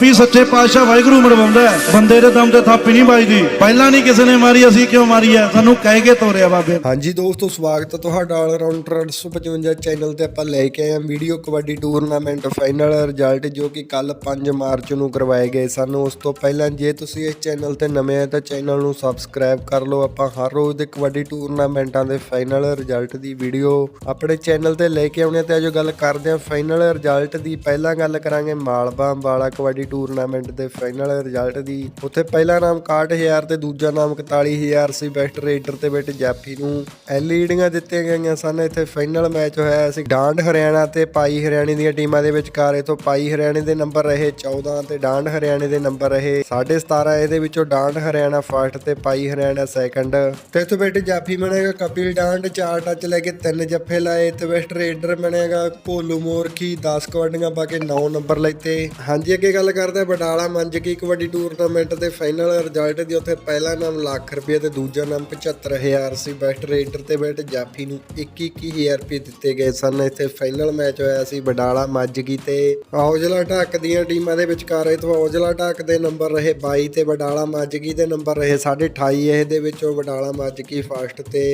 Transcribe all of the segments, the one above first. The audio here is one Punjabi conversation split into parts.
ਵੀ ਸੱਚੇ ਪਾਤਸ਼ਾਹ ਵਾਹਿਗੁਰੂ ਮਰਵਾਉਂਦਾ ਬੰਦੇ ਦੇ ਦਮ ਤੇ ਥਾਪੀ ਨਹੀਂ ਵੱਜਦੀ। ਪਹਿਲਾਂ ਨਹੀਂ ਕਿਸੇ ਨੇ ਮਾਰੀ, ਅਸੀਂ ਕਿਉਂ ਮਾਰੀ ਹੈ? ਸਾਨੂੰ ਕਹਿ ਕੇ ਤੋਰਿਆ ਬਾਬੇ। ਹਾਂਜੀ ਦੋਸਤੋ, ਸਵਾਗਤ ਹੈ ਤੁਹਾਡਾ ਆਲ ਰਾਉਂਡ 355 ਚੈਨਲ ਤੇ ਆਪਾਂ ਲੈ ਕੇ ਆਏ ਹਾਂ video kabaddi tournament final result ਜੋ ਕਿ ਕੱਲ 5 ਮਾਰਚ ਨੂੰ ਕਰਵਾਏ ਗਏ ਸਨ। ਉਸ ਤੋਂ ਪਹਿਲਾਂ ਜੇ ਤੁਸੀਂ ਇਸ ਚੈਨਲ ਤੇ ਨਵੇਂ ਆ ਤਾਂ ਚੈਨਲ ਨੂੰ ਸਬਸਕ੍ਰਾਈਬ ਕਰ ਲਓ। ਆਪਾਂ ਹਰ ਰੋਜ਼ ਦੇ ਕਬੱਡੀ ਟੂਰਨਾਮੈਂਟਾਂ ਦੇ ਫਾਈਨਲ ਰਿਜ਼ਲਟ ਦੀ ਵੀਡੀਓ ਆਪਣੇ ਚੈਨਲ ਤੇ ਲੈ ਕੇ ਆਉਣੇ ਤੇ ਅੱਜ ਗੱਲ ਕਰਦੇ ਹਾਂ ਫਾਈਨਲ ਰਿਜ਼ਲਟ ਦੀ। ਪਹਿਲਾਂ ਗੱਲ ਕਰਾਂਗੇ ਮਾਲਵਾ ਅੰਬਾਲਾ ਕਬੱਡੀ ਟੂਰਨਾਮੈਂਟ ਦੇ ਫਾਈਨਲ ਰਿਜ਼ਲਟ ਦੀ। ਉੱਥੇ ਪਹਿਲਾ ਨਾਮ 61000 ਤੇ ਦੂਜਾ ਨਾਮ 41000 ਸੀ ਬੈਸਟ ਰੇਡਰ ਤੇ ਬੈਟ ਜਾਫੀ ਨੂੰ। ਐਲਈਡੀਆਂ ਦਿੱਤੀਆਂ ਗਈਆਂ ਸਨ। ਇੱਥੇ ਫਾਈਨਲ ਮੈਚ ਹੋਇਆ ਸੀ ਡਾਂਡ ਹਰਿਆਣਾ ਤੇ ਪਾਈ ਹਰਿਆਣੇ ਦੀਆਂ ਟੀਮਾਂ ਦੇ ਵਿਚਕਾਰ। ਇਥੋਂ ਪਾਈ ਹਰਿਆਣੇ ਦੇ ਨੰਬਰ ਰਹੇ 14 ਤੇ ਡਾਂਡ ਹਰਿਆਣੇ ਦੇ ਨੰਬਰ ਰਹੇ 17.5 ਇਹਦੇ ਵਿੱਚੋਂ ਡਾਂਡ ਹਰਿਆਣਾ ਫਸਟ ਤੇ ਪਾਈ ਹਰਿਆਣਾ ਸੈਕੰਡ ਤੇ ਇੱਥੋਂ ਬੈਟ ਜਾਫੀ ਬਣੇਗਾ ਕਪਿਲ ਡਾਂਡ। ਚਾਰ ਟੱਚ ਲੈ ਕੇ ਤਿੰਨ ਜੱਫੇ ਲਾਏ। ਤੇ ਬੈਸਟ ਰੇਡਰ ਬਣੇਗਾ ਭੋਲੂ ਮੋਰਖੀ। 10 ਕਬੱਡੀਆਂ ਪਾ ਕੇ 9 ਨੰਬਰ ਲੈਤੇ ਹਾਂਜੀ, ਅੱਗੇ ਗੱਲ ਕਰਦੇ ਹਾਂ ਬਡਾਲਾ ਮੰਜਕੀ ਕਬੱਡੀ ਟੂਰਨਾਮੈਂਟ ਦੇ ਫਾਈਨਲ ਰਿਜ਼ਲਟ ਦੀ ਉੱਥੇ ਪਹਿਲਾ ਨਾਮ ਲੱਖ ਰੁਪਏ ਤੇ ਦੂਜਾ ਨਾਮ 75000 ਸੀ। ਬੈਸਟ ਰੇਡਰ ਤੇ ਬੈਟ ਜਾਫੀ ਨੂੰ 21000 ਰੁਪਏ ਦਿੱਤੇ ਗਏ ਸਨ। ਇੱਥੇ ਫਾਈਨਲ ਮੈਚ ਹੋਇਆ ਸੀ ਬਡਾਲਾ ਮੰਜਕੀ ਤੇ ਔਜਲਾ ਢੱਕ ਦੀਆਂ ਟੀਮਾਂ ਦੇ ਵਿਚਕਾਰ। ਇਥੋਂ ਔਜਲਾ ਢੱਕ ਦੇ ਨੰਬਰ ਰਹੇ 22 ਤੇ ਬਡਾਲਾ ਮੰਜਕੀ ਦੇ ਨੰਬਰ ਰਹੇ 28.5 ਇਹ ਦੇ ਵਿੱਚੋਂ ਬਡਾਲਾ ਮੰਜਕੀ ਫਾਸਟ ਤੇ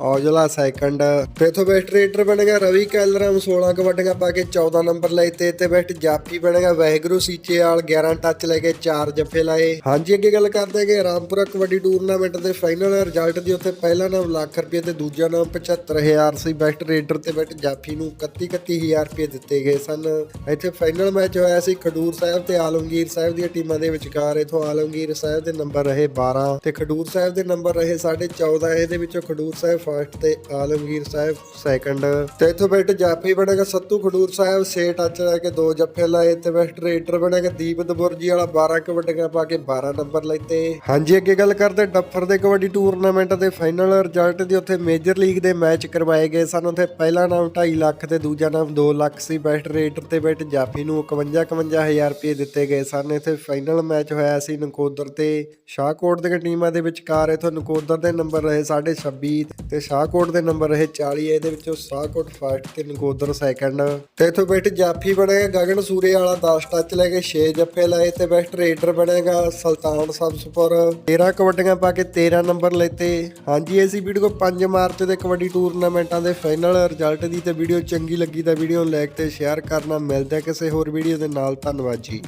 ਔਜਲਾ ਸੈਕੰਡ ਤੇ ਇਥੋਂ ਬੈਸਟ ਰੇਡਰ ਬਣੇਗਾ ਰਵੀ ਕੈਲਰਮ 16 ਕਬੱਡੀਆਂ ਪਾ ਕੇ 14 ਨੰਬਰ ਲਏ ਤੇ ਤੇ ਬੈਸਟ ਜਾਫੀ ਬਣੇਗਾ ਵੈਗਰੂ ਸੀਚੇਵਾਲ 11 ਟੱਚ ਲੈ ਕੇ 4 ਜੱਫੇ ਲਾਏ। ਹਾਂਜੀ, ਅੱਗੇ ਗੱਲ ਕਰਦੇ ਹਾਂ ਕਿ ਰਾਮਪੁਰਾ ਕਬੱਡੀ ਟੂਰਨਾਮੈਂਟ ਦੇ ਫਾਈਨਲ ਰਿਜ਼ਲਟ ਦੀ, ਉੱਥੇ ਪਹਿਲਾ ਨਾਮ ਲੱਖ ਰੁਪਏ ਤੇ ਦੂਜਾ ਨਾਮ 75000 ਸੀ। ਬੈਸਟ ਰੇਡਰ ਤੇ ਬੈਸਟ ਜਾਫੀ ਨੂੰ 31 31000 ਰੁਪਏ ਦਿੱਤੇ ਗਏ ਸਨ। ਇੱਥੇ ਫਾਈਨਲ ਮੈਚ ਹੋਇਆ ਸੀ ਖਡੂਰ ਸਾਹਿਬ ਤੇ ਆਲਮਗੀਰ ਸਾਹਿਬ ਦੀਆਂ ਟੀਮਾਂ ਦੇ ਵਿਚਕਾਰ। ਇਥੋਂ ਆਲਮਗੀਰ ਸਾਹਿਬ ਦੇ ਨੰਬਰ ਰਹੇ 12 ਤੇ ਖਡੂਰ ਸਾਹਿਬ ਦੇ ਨੰਬਰ ਰਹੇ 14.5 ਇਹਦੇ ਵਿੱਚੋਂ ਖਡੂਰ ਸਾਹਿਬ ਫਸਟ ਤੇ ਆਲਮਗੀਰ ਸਾਹਿਬ ਸੈਕੰਡ ਤੇ ਇਥੋਂ ਬੈਠ ਜਾਫੀ ਬਣੇਗਾ, ਸੱਤੂ ਖਡੂਰ ਸਾਹਿਬ 6 ਟੱਚ ਲੈ ਕੇ ਦੋ ਜੱਫੇ ਲਾਏ ਤੇ ਬੈਸਟ ਰੇਟਰ ਬਣੇਗਾ ਦੀਪ ਦਬੁਰਜੀ ਵਾਲਾ 12 ਕਬੱਡੀਆਂ ਪਾ ਕੇ 12 ਨੰਬਰ ਲੈਤੇ ਹਾਂਜੀ, ਅੱਗੇ ਗੱਲ ਕਰਦੇ ਡੱਫਰ ਦੇ ਕਬੱਡੀ ਟੂਰਨਾਮੈਂਟ ਦੇ ਫਾਈਨਲ ਰਿਜ਼ਲਟ ਦੀ, ਉੱਥੇ ਮੇਜਰ ਲੀਗ ਦੇ ਮੈਚ ਕਰਵਾਏ ਗਏ ਸਨ। ਉੱਥੇ ਪਹਿਲਾ ਨਾਮ 2.5 ਲੱਖ ਤੇ ਦੂਜਾ ਨਾਮ 2 ਲੱਖ ਸੀ। ਬੈਸਟ ਰੇਟਰ ਤੇ ਬੈਟ ਜਾਫੀ ਨੂੰ 51 51000 ਰੁਪਏ ਦਿੱਤੇ ਗਏ ਸਨ। ਇੱਥੇ ਫਾਈਨਲ ਮੈਚ ਹੋਇਆ ਸੀ ਨਕੋਦਰ ਤੇ। ਸ਼ਾਹਕੋਟ ਦੀਆਂ ਟੀਮਾਂ ਦੇ ਵਿਚਕਾਰ ਇਥੋਂ ਨਕੋਦਰ ਦੇ ਨੰਬਰ ਰਹੇ 26 ਤੇ ਸ਼ਾਹਕੋਟ ਦੇ ਨੰਬਰ ਰਹੇ 40 ਇਹਦੇ ਵਿੱਚੋਂ ਸ਼ਾਹਕੋਟ ਫਸਟ ਤੇ ਨਕੋਦਰ ਸੈਕੰਡ ਤੇ ਇਥੋਂ ਬੈਟ ਜਾਫੀ ਬਣੇਗਾ, ਗਗਨ ਸੂਰੇ ਵਾਲਾ 10 ਟੱਚ ਲੈ ਕੇ 6 ਜੱਫੇ ਲਾਏ ਤੇ ਬੈਸਟ ਰੇਡਰ ਬਣੇਗਾ ਸੁਲਤਾਨ ਸਬਸਪੁਰ 13 ਕਬੱਡੀਆਂ ਪਾ ਕੇ 13 ਨੰਬਰ ਲੈਤੇ ਹਾਂਜੀ, ਇਹ ਸੀ ਵੀਡੀਓ 5 ਮਾਰਚ ਦੇ ਕਬੱਡੀ ਟੂਰਨਾਮੈਂਟਾਂ ਦੇ ਫਾਈਨਲ ਰਿਜ਼ਲਟ ਦੀ ਤੇ ਵੀਡੀਓ ਚੰਗੀ ਲੱਗੀ ਤਾਂ ਵੀਡੀਓ ਨੂੰ ਲਾਈਕ ਤੇ ਸ਼ੇਅਰ ਕਰਨਾ। ਮਿਲਦਾ ਕਿਸੇ ਹੋਰ ਵੀਡੀਓ ਦੇ ਨਾਲ। ਧੰਨਵਾਦ ਜੀ।